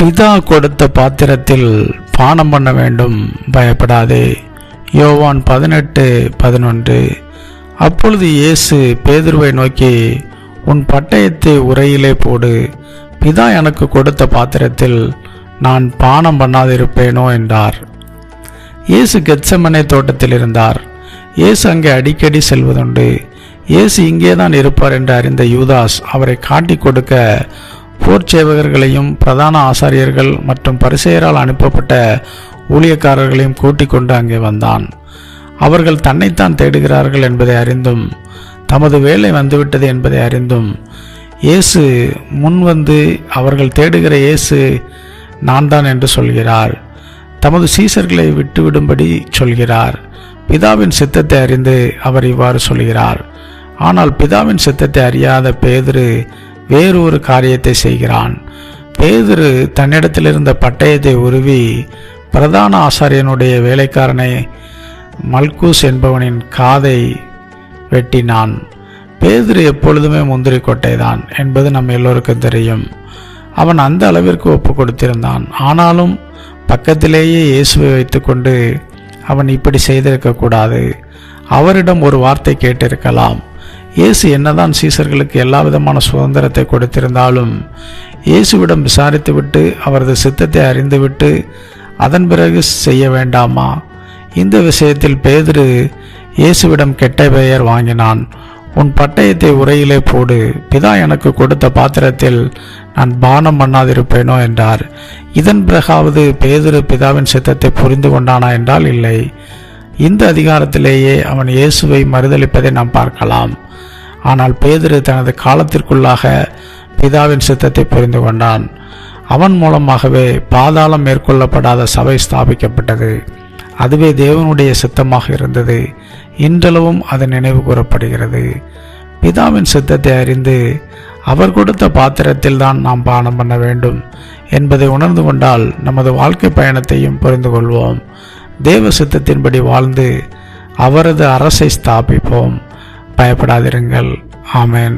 பிதா கொடுத்த பாத்திரத்தில் பானம் பண்ண வேண்டும். பயப்படாதே. யோவான் பதினெட்டு பதினொன்று. அப்பொழுது இயேசு பேதுருவை நோக்கி உன் பட்டயத்தை உரையிலே போடு. பிதா எனக்கு கொடுத்த பாத்திரத்தில் நான் பானம் பண்ணாதிருப்பேனோ? என்றார். இயேசு கெச்சமனை தோட்டத்தில் இருந்தார். இயேசு அங்கே அடிக்கடி செல்வதுண்டு. இயேசு இங்கே தான் இருப்பார் என்று அறிந்த யூதாஸ் அவரை காட்டிக் கொடுக்க போர் சேவகர்களையும் பிரதான ஆசாரியர்கள் மற்றும் பரிசெயரால் அனுப்பப்பட்ட ஊழியக்காரர்களையும் கூட்டிக் கொண்டு அங்கே வந்தான். அவர்கள் தன்னைத்தான் தேடுகிறார்கள் என்பதை அறிந்தும் தமது வேலை வந்துவிட்டது என்பதை அறிந்தும் இயேசு முன் வந்து அவர்கள் தேடுகிற இயேசு நான் தான் என்று சொல்கிறார். தமது சீசர்களை விட்டுவிடும்படி சொல்கிறார். பிதாவின் சித்தத்தை அறிந்து அவர் இவ்வாறு சொல்கிறார். ஆனால் பிதாவின் சித்தத்தை அறியாத பேதுரு வேறு ஒரு காரியத்தை செய்கிறான். பேதுரு தன்னிடத்தில் இருந்த பட்டயத்தை உருவி பிரதான ஆசாரியனுடைய வேலைக்காரனை மல்கூஸ் என்பவனின் காதை வெட்டினான். பேதுரு எப்பொழுதுமே முந்திரி கொட்டைதான் என்பது நம்ம எல்லோருக்கும் தெரியும். அவன் அந்த அளவிற்கு ஒப்பு கொடுத்திருந்தான். ஆனாலும் பக்கத்திலேயே இயேசுவை வைத்துக்கொண்டு அவன் இப்படி செய்திருக்கக்கூடாது. அவரிடம் ஒரு வார்த்தை கேட்டிருக்கலாம். இயேசு என்னதான் சீசர்களுக்கு எல்லா விதமான சுதந்திரத்தை கொடுத்திருந்தாலும் இயேசுவிடம் விசாரித்துவிட்டு அவரது சித்தத்தை அறிந்துவிட்டு அதன் பிறகு செய்ய வேண்டாமா? இந்த விஷயத்தில் பேதுரு இயேசுவிடம் கெட்ட பெயர் வாங்கினான். உன் பட்டயத்தை உரையிலே போடு பிதா எனக்கு கொடுத்த பாத்திரத்தில் நான் பானம் பண்ணாதிருப்பேனோ என்றார். இதன் பிறகாவது பேதுரு பிதாவின் சித்தத்தை புரிந்து கொண்டானா என்றால் இல்லை. இந்த அதிகாரத்திலேயே அவன் இயேசுவை மறுதளிப்பதை நாம் பார்க்கலாம். ஆனால் பேதுரு தனது காலத்திற்குள்ளாக பிதாவின் சித்தத்தை புரிந்து கொண்டான். அவன் மூலமாகவே பாதாளம் மேற்கொள்ளப்படாத சபை ஸ்தாபிக்கப்பட்டது. அதுவே தேவனுடைய சித்தமாக இருந்தது. இன்றளவும் அது நினைவு கூறப்படுகிறது. பிதாவின் சித்தத்தை அறிந்து அவர் கொடுத்த பாத்திரத்தில் தான் நாம் பானம் பண்ண வேண்டும் என்பதை உணர்ந்து கொண்டால் நமது வாழ்க்கை பயணத்தையும் புரிந்து கொள்வோம். தேவ சித்தத்தின்படி வாழ்ந்து அவரது அரசை ஸ்தாபிப்போம். பயப்படாதிருங்கள். ஆமேன்.